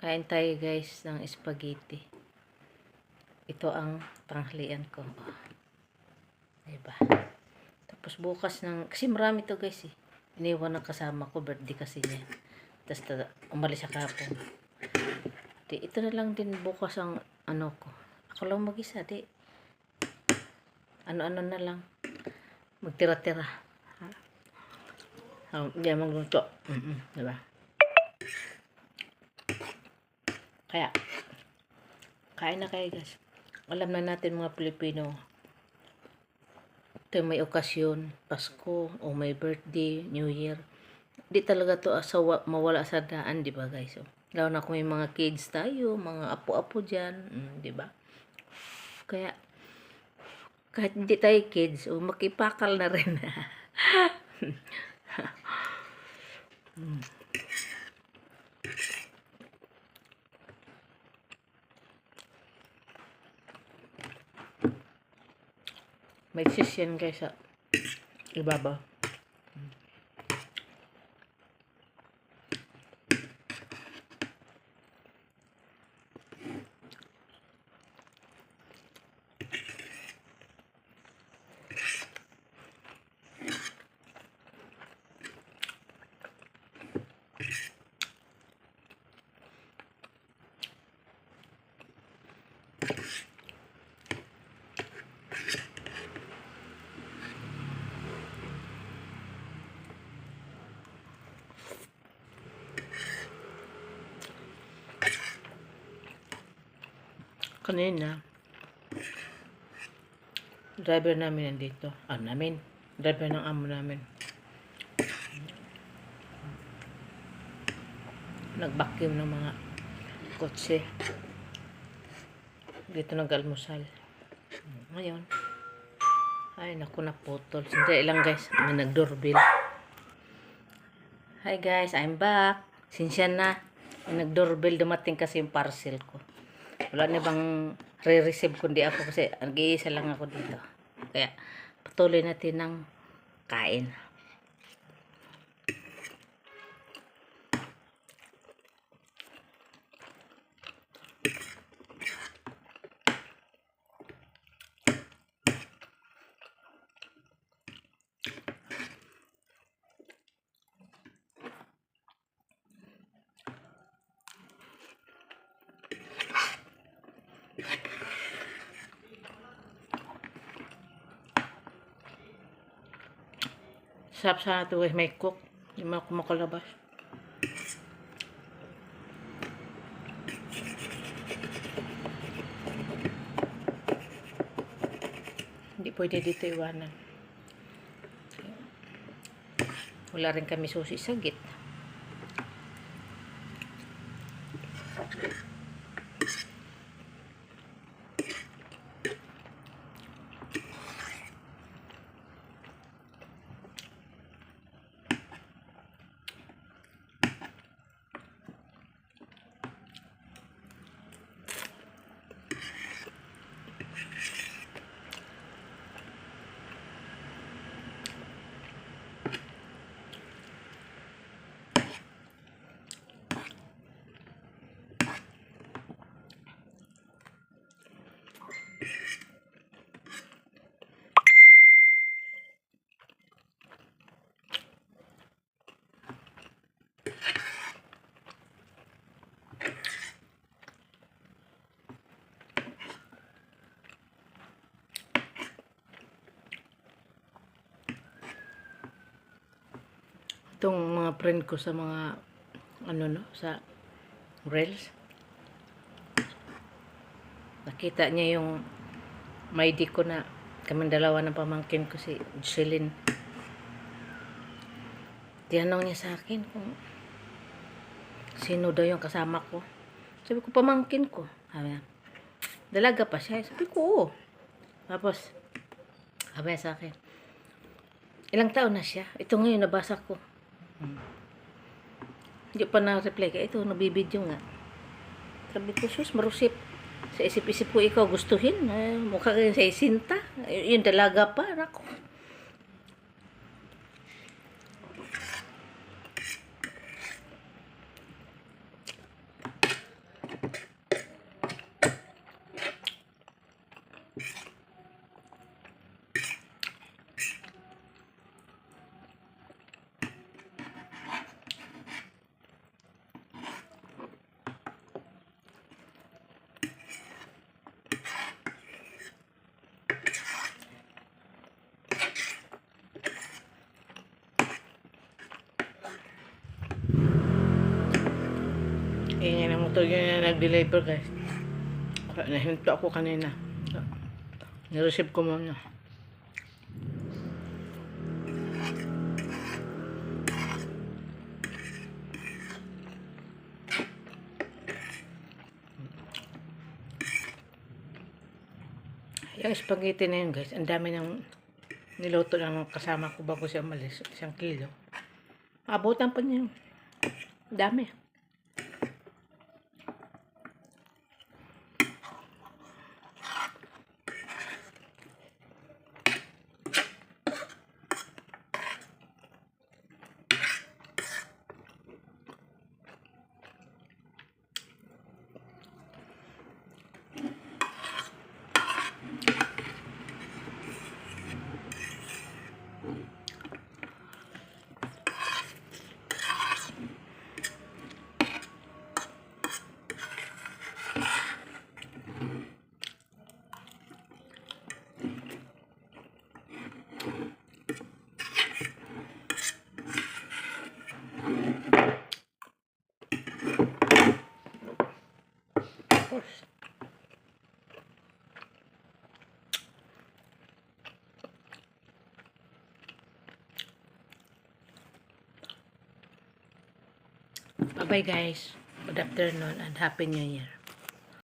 Kain tayo guys ng spaghetti. Ito ang tanghalian ko. Oh. Diba? Tapos bukas ng... Kasi marami to guys eh. Iniwan ng kasama ko. Birthday kasi niya. Tapos ta- umalis siya kahapon. Di, ito na lang din bukas ang ano ko. Ako lang mag-isa. Di. Ano-ano na lang. Magtira-tira. Oh, Hindi magluto. Mm-mm, diba? Kaya, kain na kayo guys. Alam na natin mga Pilipino, ito may okasyon, Pasko, o may birthday, New Year. Di talaga to asawa, mawala sa daan, di ba guys? So, lalo na kung may mga kids tayo, mga apo-apo dyan, mm, di ba? Kaya, kahit hindi tayo kids, o makipakal na rin. Mm. May cheese yan guys sa ibabaw. Kanina, driver namin nandito. Ah, namin. Driver ng amo namin. Nag-vacuum ng mga kotse. Dito nag-almusal. Ngayon. Ay, naku, naputol. Sandali lang guys. May nag-doorbell. Hi guys, I'm back. Sinsya na. May nag-doorbell. Dumating kasi yung parcel ko. Wala na bang re-receive kundi ako kasi nag-iisa lang ako dito. Kaya patuloy natin ng kain. Sarap sana ito guys, may cook. Hindi mo ako. Hindi pwede dito iwanan. Wala rin kami susi sa git. Itong mga friend ko sa mga ano no, sa Reels. Nakita niya yung may di ko na kami dalawa ng pamangkin ko si Jocelyn. Tinanong niya sa akin kung sino daw yung kasama ko. Sabi ko, pamangkin ko. Sabi dalaga pa siya. Sabi ko, oo. Tapos, sabi sa akin, ilang taon na siya? Ito ngayon, nabasa ko. Hindi pa na-reply ka. Ito, nabibidyo nga. Sabi ko, sus, marusip. Sa isip-isip ko, ikaw gustuhin. Eh, mukha kayo sa isinta. Yung dalaga pa, Ingay ng motor yun na nag-deliver guys. Nahinto ako kanina. Nireceive ko muna. Yung spaghetti na yun guys, ang dami ng niluto ng kasama ko bago siya umalis. Isang kilo. Abutan pa niya. Dami. Bye-bye guys. Good afternoon and Happy New Year.